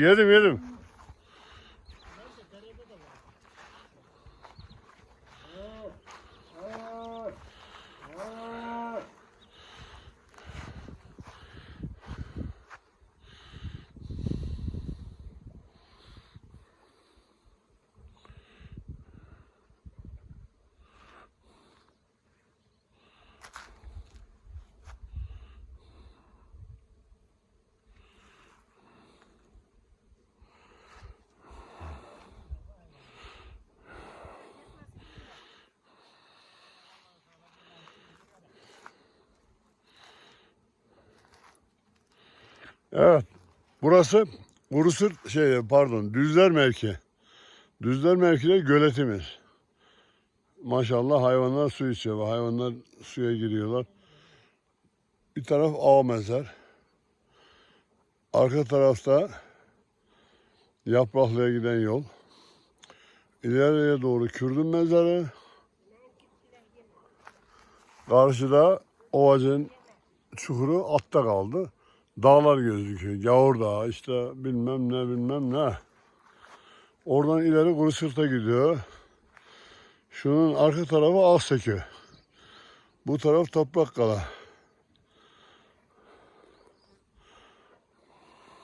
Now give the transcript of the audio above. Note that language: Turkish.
Yedim yedim. Evet. Burası Kurusır şey pardon Düzler mevki. Düzler mevkide göletimiz. Maşallah hayvanlar su içiyor. Hayvanlar suya giriyorlar. Bir taraf ağ mezar. Arka tarafta Yapraklı'ya giden yol. İleriye doğru Kürdün mezarı. Karşıda Ovacı'nın çukuru altta kaldı. Dağlar gözüküyor. Gavur Dağı işte bilmem ne bilmem ne. Oradan ileri Kurusırt'a gidiyor. Şunun arka tarafı Akseki. Bu taraf Toprak Kala.